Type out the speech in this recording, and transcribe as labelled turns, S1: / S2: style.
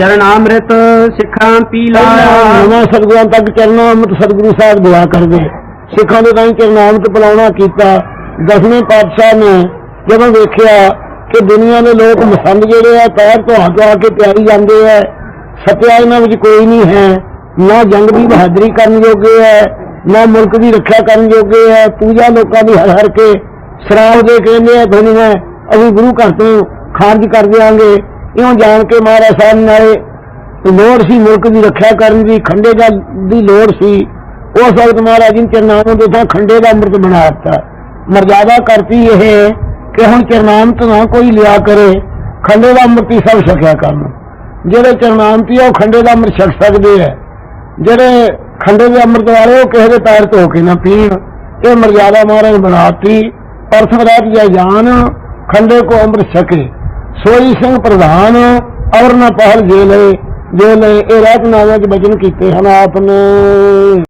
S1: ਚਰਨਾਮ੍ਰਿਤ ਸਿੱਖਾਂ ਪੀ ਲਾਇਆ
S2: ਨਵਾਂ ਸਤਿਗੁਰਾਂ ਤੱਕ ਚਰਨਾ ਅੰਮ੍ਰਿਤ ਸਤਿਗੁਰੂ ਸਾਹਿਬ ਦੁਆ ਕਰਦੇ। ਸਿੱਖਾਂ ਦੇ ਤਾਂ ਚਰਨਾਮਤ ਪਿਲਾਉਣਾ ਕੀਤਾ। ਦਸਵੇਂ ਪਾਤਸ਼ਾਹ ਨੇ ਜਦੋਂ ਵੇਖਿਆ ਕਿ ਦੁਨੀਆ ਦੇ ਲੋਕ ਮਸੰਦ ਜਿਹੜੇ ਆ, ਪੈਰ ਤੋਂ ਹੱਥ ਆ ਕੇ ਪਿਆਰੀ ਜਾਂਦੇ ਆ ਸਤਿਆ ਇਹਨਾਂ ਵਿੱਚ ਕੋਈ ਨਹੀਂ ਹੈ। ਨਾ ਜੰਗ ਦੀ ਬਹਾਦਰੀ ਕਰਨ ਜੋਗੇ ਹੈ ਨਾ ਮੁਲਕ ਦੀ ਰੱਖਿਆ ਕਰਨ ਜੋਗੇ ਹੈ ਪੂਜਾ ਲੋਕਾਂ ਦੀ ਹਰ ਹਰ ਕੇ ਸ਼ਰਾਬ ਦੇ ਕਹਿੰਦੇ ਆ ਮੈਂ ਅਸੀਂ ਗੁਰੂ ਘਰ ਤੋਂ ਖਾਰਜ ਕਰ ਦਿਆਂਗੇ। ਇਉਂ ਜਾਣ ਕੇ ਮਹਾਰਾਜ ਸਾਹਿਬ ਨਾਲੇ ਲੋੜ ਸੀ ਮੁਲਕ ਦੀ ਰੱਖਿਆ ਕਰਨ ਦੀ, ਖੰਡੇ ਦਾ ਦੀ ਲੋੜ ਸੀ। ਉਸ ਵਕਤ ਮਹਾਰਾਜ ਜੀ ਨੇ ਚਰਨਾਮ ਦੇ ਥਾਂ ਖੰਡੇ ਦਾ ਅੰਮ੍ਰਿਤ ਬਣਾ ਦਿੱਤਾ। ਮਰਜ਼ਾਦਾ ਕਰਤੀ ਇਹ ਕਿ ਹੁਣ ਚਰਨਾਮ ਤੋਂ ਨਾ ਕੋਈ ਲਿਆ ਕਰੇ, ਖੰਡੇ ਦਾ ਅੰਮ੍ਰਿਤ ਹੀ ਸਭ ਛਕਿਆ ਕਰਨ ਜਿਹੜੇ ਚਰਨਾਮਤੀ ਆ, ਉਹ ਖੰਡੇ ਦਾ ਅੰਮ੍ਰਿਤ ਛਕ ਸਕਦੇ ਆ। ਜਿਹੜੇ ਖੰਡੇ ਦੇ ਅੰਮ੍ਰਿਤ ਵਾਲੇ, ਉਹ ਕਿਸੇ ਦੇ ਪੈਰ ਧੋ ਕੇ ਨਾ ਪੀਣ। ਇਹ ਮਰਜ਼ਾਦਾ ਮਹਾਰਾਜ ਨੇ ਬਣਾਤੀ ਪਰਸ ਰਾਤ ਜਾਂ ਜਾਨ ਖੰਡੇ ਕੋ ਅੰਮ੍ਰਿਤ ਛਕੇ। ਸੋਈ ਸਿੰਘ ਪ੍ਰਧਾਨ ਔਰ ਨਾ ਪਹਿਲ ਜੇ ਲਏ ਜੇ ਲਏ, ਇਹ ਰਾਤ ਨਾਵਾਂ ਚ ਬਚਨ ਕੀਤੇ ਹਨ ਆਪ ਨੇ।